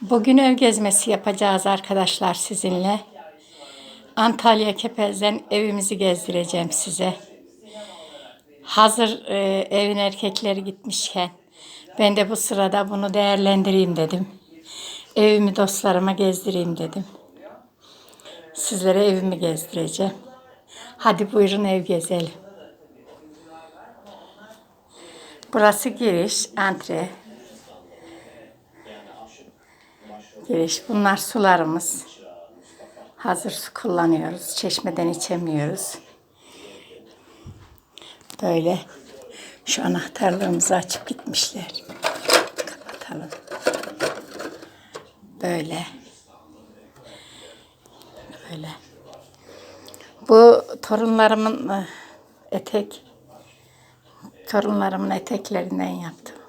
Bugün ev gezmesi yapacağız arkadaşlar sizinle. Antalya Kepez'den evimizi gezdireceğim size. Hazır e, evin erkekleri gitmişken ben de bu sırada bunu değerlendireyim dedim. Evimi dostlarıma gezdireyim dedim. Sizlere evimi gezdireceğim. Hadi buyurun ev gezelim. Burası giriş, antre. Giriş. Bunlar sularımız. Hazır su kullanıyoruz. Çeşmeden içemiyoruz. Böyle şu anahtarlarımızı açıp gitmişler. Kapatalım. Böyle. Böyle. Bu torunlarımın etek torunlarımın eteklerinden yaptım.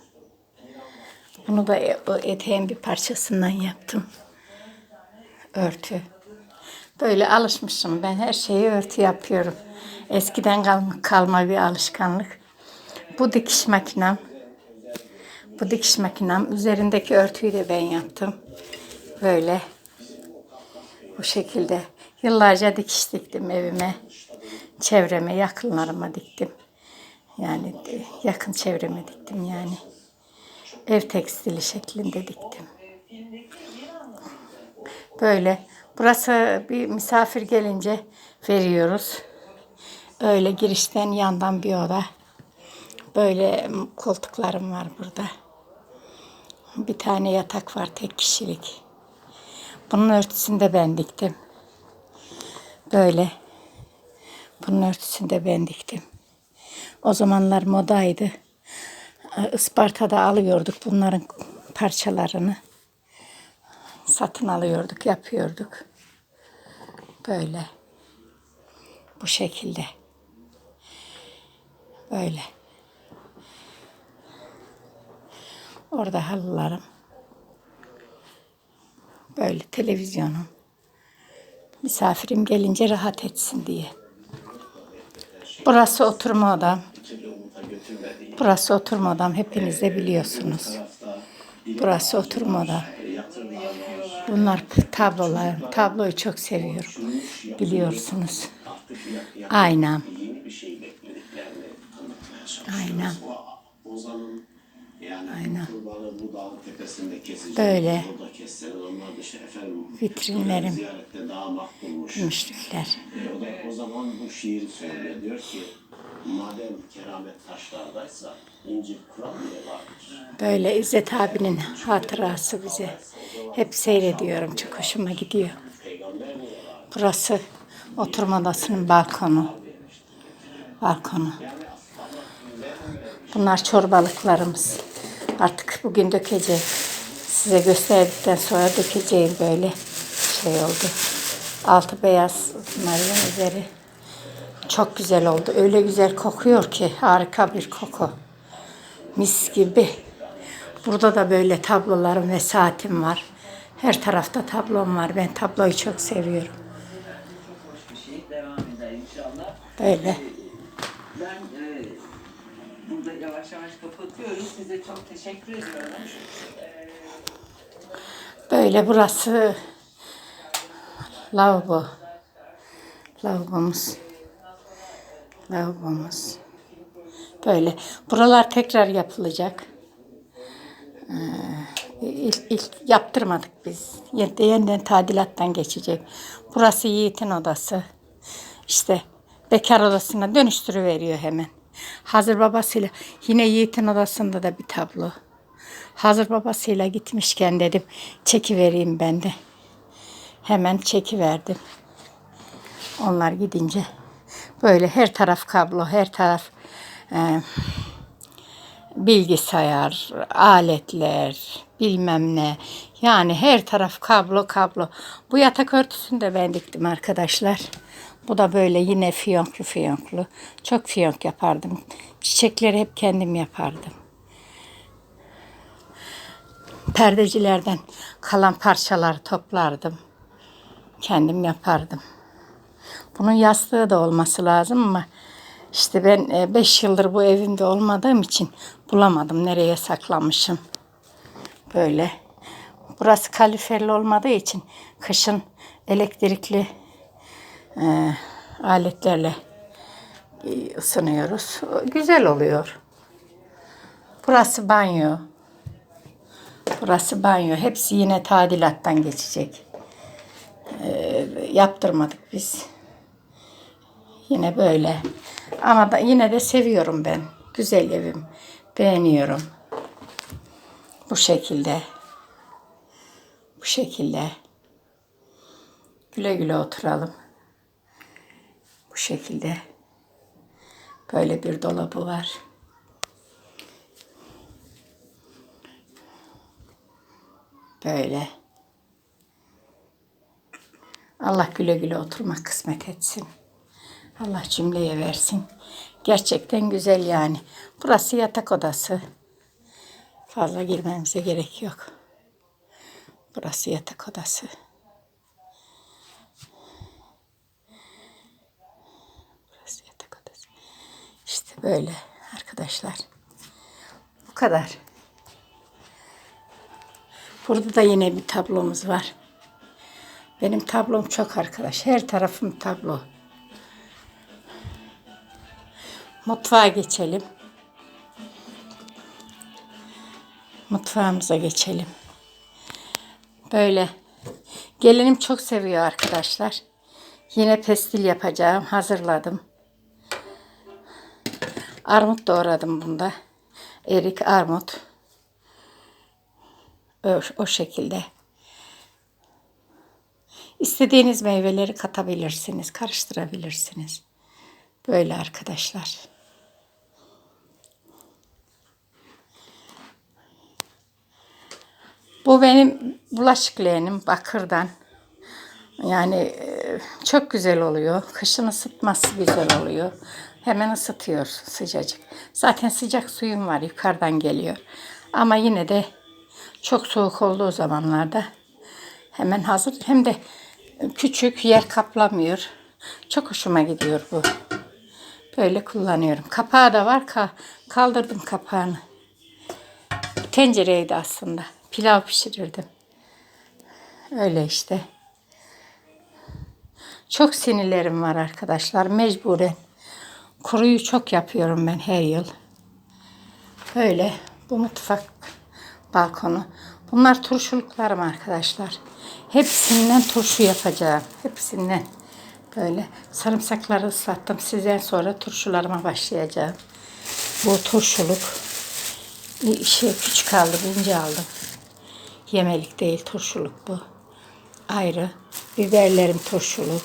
Bunu da e- o eteğin bir parçasından yaptım. Örtü. Böyle alışmışım. Ben her şeyi örtü yapıyorum. Eskiden kalma, kalma bir alışkanlık. Bu dikiş makinem. Bu dikiş makinem. Üzerindeki örtüyü de ben yaptım. Böyle. Bu şekilde. Yıllarca dikiş diktim evime. Çevreme, yakınlarıma diktim. Yani yakın çevreme diktim yani. Ev tekstili şeklinde diktim. Böyle. Burası bir misafir gelince veriyoruz. Öyle girişten yandan bir oda. Böyle koltuklarım var burada. Bir tane yatak var tek kişilik. Bunun örtüsünü de ben diktim. Böyle. Bunun örtüsünü de ben diktim. O zamanlar modaydı. Isparta'da alıyorduk bunların parçalarını. Satın alıyorduk, yapıyorduk. Böyle. Bu şekilde. Böyle. Orada halılarım. Böyle televizyonum. Misafirim gelince rahat etsin diye. Burası oturma odam. Burası oturma odam. Hepiniz de biliyorsunuz. Burası oturma odam. Bunlar tablolar. Tabloyu çok seviyorum. Biliyorsunuz. Aynam. Aynam. Aynen. Böyle. Vitrinlerim. Müşrikler. E, o zaman bu şiiri söylüyor. Diyor ki madem keramet taşlardaysa inci kural niye vardır? Böyle İzzet abinin hatırası bize. Hep seyrediyorum. Çok hoşuma gidiyor. Burası oturma odasının balkonu. Balkonu. Bunlar çorbalıklarımız. Artık bugün dökeceğim. Size gösterdikten sonra dökeceğim böyle şey oldu. Altı beyaz bunların üzeri. Çok güzel oldu. Öyle güzel kokuyor ki harika bir koku. Mis gibi. Burada da böyle tablolarım ve saatim var. Her tarafta tablom var. Ben tabloyu çok seviyorum. Böyle. Ben e, burada yavaş yavaş kapatıyorum. Size çok teşekkür ediyorum. E, Böyle burası lavabo. Lavabomuz. Lavabomuz. Böyle. Buralar tekrar yapılacak. Ee, ilk, ilk yaptırmadık biz. Yeniden, tadilattan geçecek. Burası Yiğit'in odası. İşte bekar odasına dönüştürüveriyor hemen. Hazır babasıyla yine Yiğit'in odasında da bir tablo. Hazır babasıyla gitmişken dedim çekivereyim ben de. Hemen çekiverdim. Onlar gidince böyle her taraf kablo, her taraf e, bilgisayar, aletler, bilmem ne. Yani her taraf kablo kablo. Bu yatak örtüsünü de ben diktim arkadaşlar. Bu da böyle yine fiyonklu fiyonklu. Çok fiyonk yapardım. Çiçekleri hep kendim yapardım. Perdecilerden kalan parçaları toplardım. Kendim yapardım. Bunun yastığı da olması lazım ama işte ben 5 yıldır bu evimde olmadığım için bulamadım nereye saklamışım. Böyle. Burası kaliferli olmadığı için kışın elektrikli e, aletlerle e, ısınıyoruz. Güzel oluyor. Burası banyo. Burası banyo. Hepsi yine tadilattan geçecek. Ee, yaptırmadık biz. Yine böyle. Ama da yine de seviyorum ben. Güzel evim. Beğeniyorum. Bu şekilde. Bu şekilde. Güle güle oturalım. Bu şekilde. Böyle bir dolabı var. Böyle. Allah güle güle oturmak kısmet etsin. Allah cümleye versin. Gerçekten güzel yani. Burası yatak odası. Fazla girmemize gerek yok. Burası yatak odası. Burası yatak odası. İşte böyle arkadaşlar. Bu kadar. Burada da yine bir tablomuz var. Benim tablom çok arkadaş. Her tarafım tablo. Mutfağa geçelim. Mutfağımıza geçelim. Böyle. Gelinim çok seviyor arkadaşlar. Yine pestil yapacağım. Hazırladım. Armut doğradım bunda. Erik, armut. O, o şekilde. İstediğiniz meyveleri katabilirsiniz, karıştırabilirsiniz. Böyle arkadaşlar. Bu benim bulaşık leğenim bakırdan. Yani e, çok güzel oluyor. Kışın ısıtması güzel oluyor. Hemen ısıtıyor sıcacık. Zaten sıcak suyum var yukarıdan geliyor. Ama yine de çok soğuk olduğu zamanlarda hemen hazır. Hem de küçük yer kaplamıyor. Çok hoşuma gidiyor bu. Böyle kullanıyorum. Kapağı da var. Ka kaldırdım kapağını. Tencereydi aslında. Pilav pişirirdim. Öyle işte. Çok sinirlerim var arkadaşlar. Mecburen. Kuruyu çok yapıyorum ben her yıl. Böyle bu mutfak balkonu. Bunlar turşuluklarım arkadaşlar. Hepsinden turşu yapacağım. Hepsinden. Böyle sarımsakları ıslattım. Sizden sonra turşularıma başlayacağım. Bu turşuluk. Bir şey küçük aldım, ince aldım. Yemelik değil, turşuluk bu. Ayrı. Biberlerim turşuluk.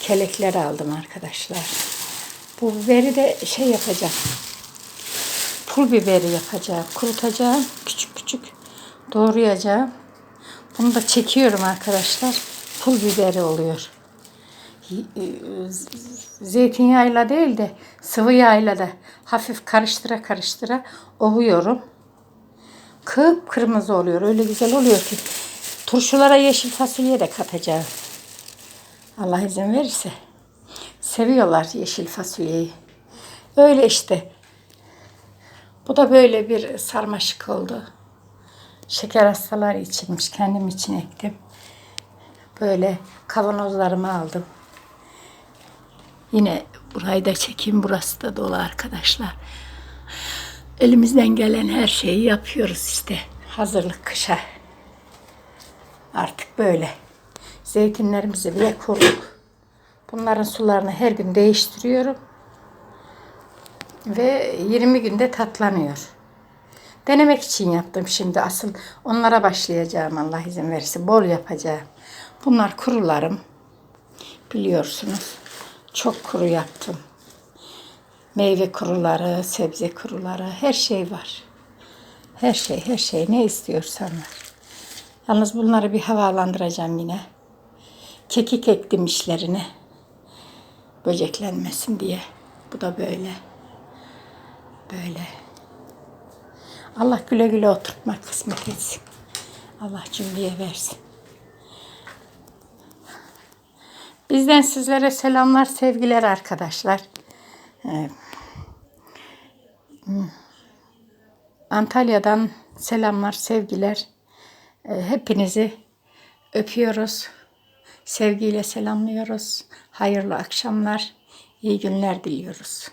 Kelekler aldım arkadaşlar. Bu biberi de şey yapacağım. Pul biberi yapacağım. Kurutacağım. Küçük küçük doğrayacağım. Bunu da çekiyorum arkadaşlar. Pul biberi oluyor. Zeytinyağıyla değil de sıvı yağıyla da hafif karıştıra karıştıra ovuyorum. Kıp kırmızı oluyor. Öyle güzel oluyor ki. Turşulara yeşil fasulye de katacağım. Allah izin verirse. Seviyorlar yeşil fasulyeyi. Öyle işte. Bu da böyle bir sarmaşık oldu. Şeker hastaları içinmiş. Kendim için ektim. Böyle kavanozlarımı aldım. Yine burayı da çekeyim. Burası da dolu arkadaşlar. Elimizden gelen her şeyi yapıyoruz işte. Hazırlık kışa. Artık böyle. Zeytinlerimizi bile kurduk. Bunların sularını her gün değiştiriyorum. Ve 20 günde tatlanıyor. Denemek için yaptım şimdi. Asıl onlara başlayacağım Allah izin verirse. Bol yapacağım. Bunlar kurularım. Biliyorsunuz. Çok kuru yaptım. Meyve kuruları, sebze kuruları, her şey var. Her şey, her şey ne istiyorsan var. Yalnız bunları bir havalandıracağım yine. Kekik ektim işlerine. Böceklenmesin diye. Bu da böyle. Böyle. Allah güle güle oturtmak kısmet etsin. Allah cümleye versin. Bizden sizlere selamlar, sevgiler arkadaşlar. Ee, Antalya'dan selamlar, sevgiler. E, hepinizi öpüyoruz. Sevgiyle selamlıyoruz. Hayırlı akşamlar, iyi günler diliyoruz.